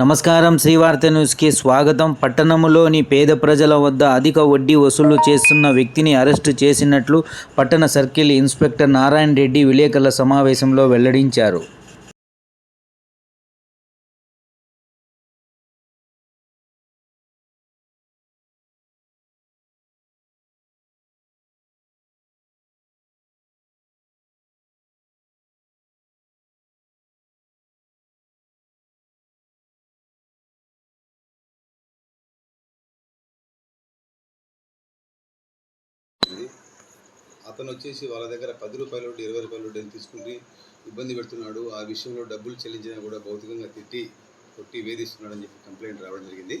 నమస్కారం. శ్రీవార్త న్యూస్కి స్వాగతం. పట్టణములోని పేద ప్రజల వద్ద అధిక వడ్డీ వసూలు చేస్తున్న వ్యక్తిని అరెస్టు చేసినట్లు పట్టణ సర్కిల్ ఇన్స్పెక్టర్ నారాయణ రెడ్డి విలేకరుల సమావేశంలో వెల్లడించారు. అతను వచ్చేసి వాళ్ళ దగ్గర పది రూపాయల వడ్డీ ఇరవై రూపాయల వడ్డీ తీసుకుంటే ఇబ్బంది పెడుతున్నాడు. ఆ విషయంలో డబ్బులు చెల్లించినా కూడా భౌతికంగా తిట్టి కొట్టి వేధిస్తున్నాడని చెప్పి కంప్లైంట్ రావడం జరిగింది.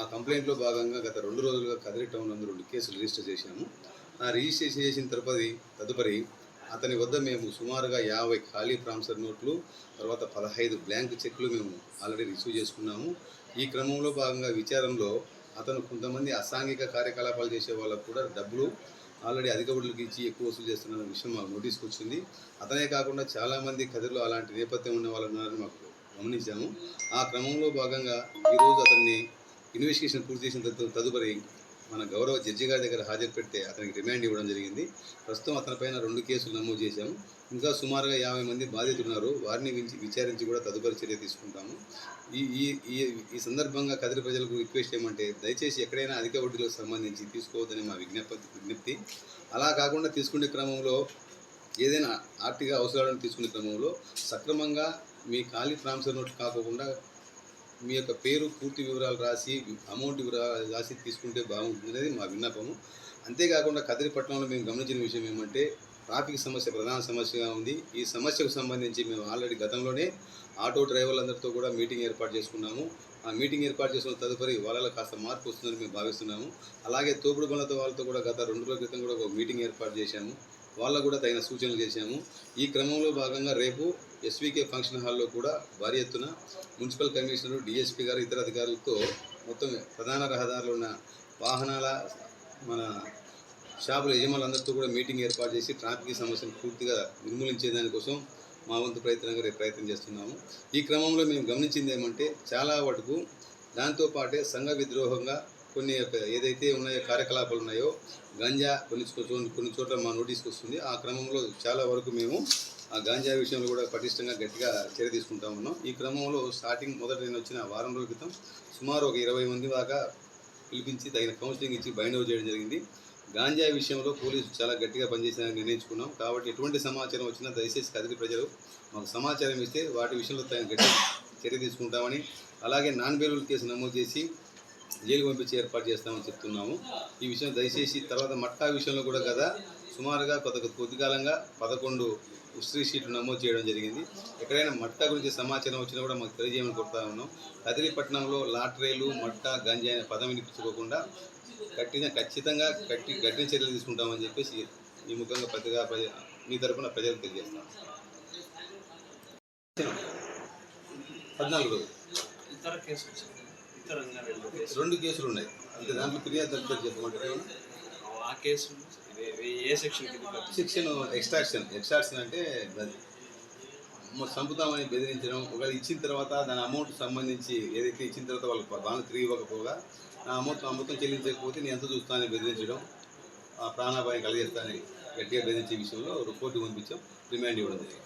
ఆ కంప్లైంట్లో భాగంగా గత రెండు రోజులుగా కదిరి టౌన్ నందు రెండు కేసులు రిజిస్టర్ చేశాము. ఆ రిజిస్ట్రేషన్ చేసిన తరుపతి తదుపరి అతని వద్ద మేము సుమారుగా యాభై ఖాళీ ప్రాంసర్ నోట్లు తర్వాత పదహైదు బ్లాంక్ చెక్లు మేము ఆల్రెడీ రిసీవ్ చేసుకున్నాము. ఈ క్రమంలో భాగంగా విచారణలో అతను కొంతమంది అసాంఘిక కార్యకలాపాలు చేసే వాళ్ళకు కూడా డబ్బులు ఆల్రెడీ అధిక వడ్డీలకు ఇచ్చి ఎక్కువ వసూలు చేస్తున్న విషయం మాకు నోటీస్కి వచ్చింది. అతనే కాకుండా చాలామంది కదిరిలో అలాంటి నేపథ్యం ఉన్న వాళ్ళు ఉన్నారని మాకు గమనించాము. ఆ క్రమంలో భాగంగా ఈరోజు అతన్ని ఇన్వెస్టిగేషన్ పూర్తి చేసిన తదు- తదుపరి మన గౌరవ జడ్జి గారి దగ్గర హాజరు పెడితే అతనికి రిమాండ్ ఇవ్వడం జరిగింది. ప్రస్తుతం అతనిపైన రెండు కేసులు నమోదు చేశాము. ఇంకా సుమారుగా యాభై మంది బాధితులు ఉన్నారు. వారిని విచారించి కూడా తదుపరి చర్య తీసుకుంటాము. ఈ ఈ ఈ ఈ సందర్భంగా కదిరి ప్రజలకు రిక్వెస్ట్ ఏమంటే దయచేసి ఎక్కడైనా అధిక వడ్డీలకు సంబంధించి తీసుకోవద్దని మా విజ్ఞప్తి విజ్ఞప్తి. అలా కాకుండా తీసుకునే క్రమంలో ఏదైనా ఆర్థిక అవసరాలను తీసుకునే క్రమంలో సక్రమంగా మీ ఖాళీ ట్రాన్స్ఫర్ నోట్లు కాకుండా మీ యొక్క పేరు పూర్తి వివరాలు రాసి అమౌంట్ వివరాలు రాసి తీసుకుంటే బాగుంటుంది మా విన్నపము. అంతేకాకుండా కదిరిపట్నంలో మేము గమనించిన విషయం ఏమంటే ట్రాఫిక్ సమస్య ప్రధాన సమస్యగా ఉంది. ఈ సమస్యకు సంబంధించి మేము ఆల్రెడీ గతంలోనే ఆటో డ్రైవర్లందరితో కూడా మీటింగ్ ఏర్పాటు చేసుకున్నాము. ఆ మీటింగ్ ఏర్పాటు చేసుకున్న తదుపరి వాళ్ళలో కాస్త మార్పు వస్తుందని మేము భావిస్తున్నాము. అలాగే తోపుడు బండ్లతో వాళ్ళతో కూడా గత రెండు రోజుల క్రితం కూడా ఒక మీటింగ్ ఏర్పాటు చేశాము. వాళ్ళకు కూడా తగిన సూచనలు చేశాము. ఈ క్రమంలో భాగంగా రేపు ఎస్వీకే ఫంక్షన్ హాల్లో కూడా భారీ ఎత్తున మున్సిపల్ కమిషనర్ డిఎస్పీ గారు ఇతర అధికారులతో మొత్తం ప్రధాన రహదారులు ఉన్న వాహనాల మన షాపుల యజమానులందరితో కూడా మీటింగ్ ఏర్పాటు చేసి ట్రాఫిక్ సమస్యను పూర్తిగా నిర్మూలించే దానికోసం మా వంతు ప్రయత్నంగా రేపు ప్రయత్నం చేస్తున్నాము. ఈ క్రమంలో మేము గమనించింది ఏమంటే చాలా వరకు దాంతోపాటే సంఘ విద్రోహంగా కొన్ని ఏదైతే ఉన్నాయో కార్యకలాపాలు ఉన్నాయో గంజా కొన్ని కొన్ని చోట్ల మా నోటీస్కి వస్తుంది. ఆ క్రమంలో చాలా వరకు మేము ఆ గాంజా విషయంలో కూడా పటిష్టంగా గట్టిగా చర్య తీసుకుంటా ఉన్నాం. ఈ క్రమంలో స్టార్టింగ్ మొదట నేను వచ్చిన వారం రోజుల క్రితం సుమారు ఒక ఇరవై మంది దాకా పిలిపించి తగిన కౌన్సిలింగ్ ఇచ్చి బైండ్ అవుట్ చేయడం జరిగింది. గాంజా విషయంలో పోలీసు చాలా గట్టిగా పనిచేసారని నిర్ణయించుకున్నాం. కాబట్టి ఎటువంటి సమాచారం వచ్చినా దయచేసి కదిలి ప్రజలు మాకు సమాచారం ఇస్తే వాటి విషయంలో తగిన గట్టి చర్య తీసుకుంటామని అలాగే నాన్ బెయిలబుల్ కేసు నమోదు చేసి జైలు పంపించి ఏర్పాటు చేస్తామని చెప్తున్నాము. ఈ విషయం దయచేసి తర్వాత మట్టా విషయంలో కూడా కదా సుమారుగా కొద్ది కొద్ది కాలంగా పదకొండు ఉస్త్రీ షీట్లు నమోదు చేయడం జరిగింది. ఎక్కడైనా మట్టా గురించి సమాచారం వచ్చినా కూడా మాకు తెలియజేయమని కోరుతా ఉన్నాం. కదిరిపట్నంలో లాటరీలు మట్టా గంజాయి అనే పదం వినిపించుకోకుండా కట్టిన ఖచ్చితంగా కట్టి గట్టిన చర్యలు తీసుకుంటామని చెప్పేసి ఈ ముఖంగా పెద్దగా మీ తరపున ప్రజలకు తెలియజేస్తాం. పద్నాలుగు రోజులు. ఇతర కేసు రెండు కేసులు ఉన్నాయి. అంటే దాంట్లో ఫిర్యాదు తదుపరి చెప్పమంటారు? ఆ ఏ- సెక్షన్? శిక్షణ ఎక్స్ట్రాక్షన్. ఎక్స్ట్రాక్షన్ అంటే చంపుతామని బెదిరించడం ఒకవేళ ఇచ్చిన తర్వాత దాని అమౌంట్ సంబంధించి ఏదైతే ఇచ్చిన తర్వాత వాళ్ళకి బాగా తిరిగి ఇవ్వకపోగా ఆ అమౌంట్ ఆ మొత్తం చెల్లించకపోతే నేను ఎంత చూస్తానని బెదిరించడం ఆ ప్రాణాపాయం కలిగేస్తానని గట్టిగా బెదిరించే విషయంలో రిపోర్టు పంపించాం. రిమాండ్ ఇవ్వడం జరిగింది.